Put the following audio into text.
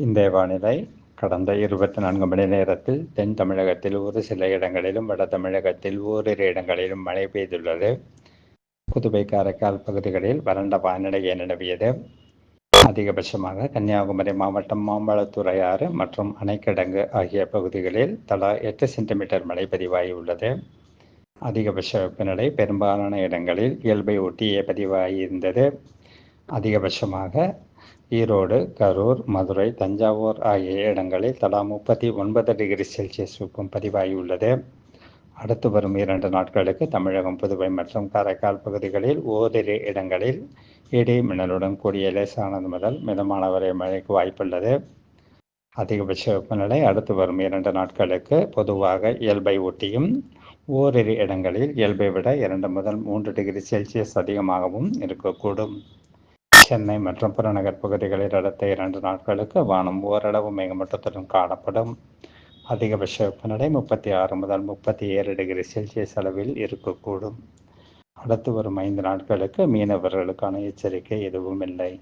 இந்த வானிலை கடந்த இருபத்தி நான்கு மணி நேரத்தில் தென் தமிழகத்தில் ஒரு சில இடங்களிலும் வட தமிழகத்தில் ஓரிரு இடங்களிலும் மழை பெய்துள்ளது. புதுவை காரைக்கால் பகுதிகளில் வறண்ட வானிலையை நிலவியது. அதிகபட்சமாக கன்னியாகுமரி மாவட்டம் மாம்பழத்துறை ஆறு மற்றும் அணைக்கிடங்கு ஆகிய பகுதிகளில் தலா எட்டு சென்டிமீட்டர் மழை பதிவாகியுள்ளது அதிகபட்ச வெப்பநிலை பெரும்பாலான இடங்களில் இயல்பை ஒட்டியே பதிவாகியிருந்தது அதிகபட்சமாக ஈரோடு கரூர் மதுரை தஞ்சாவூர் ஆகிய இடங்களில் தலா முப்பத்தி ஒன்பது டிகிரி செல்சியஸ் வெப்பம் பதிவாகியுள்ளது அடுத்து வரும் இரண்டு நாட்களுக்கு தமிழகம் புதுவை மற்றும் காரைக்கால் பகுதிகளில் ஓரிரு இடங்களில் இடி மின்னலுடன் கூடிய லேசானது முதல் மிதமான வரை மழைக்கு வாய்ப்புள்ளது. அதிகபட்ச வெப்பநிலை அடுத்து வரும் இரண்டு நாட்களுக்கு பொதுவாக இயல்பை ஒட்டியும் ஓரிரு இடங்களில் இயல்பை விட இரண்டு முதல் மூன்று டிகிரி செல்சியஸ் அதிகமாகவும் இருக்கக்கூடும். சென்னை மற்றும் புறநகர் பகுதிகளில் அடுத்த இரண்டு நாட்களுக்கு வானம் ஓரளவு மேகமூட்டத்துடன் காணப்படும். அதிகபட்ச வெப்பநிலை முப்பத்தி ஆறு முதல் முப்பத்தி ஏழு டிகிரி செல்சியஸ் அளவில் இருக்கக்கூடும். அடுத்து வரும் ஐந்து நாட்களுக்கு மீனவர்களுக்கான எச்சரிக்கை எதுவும் இல்லை.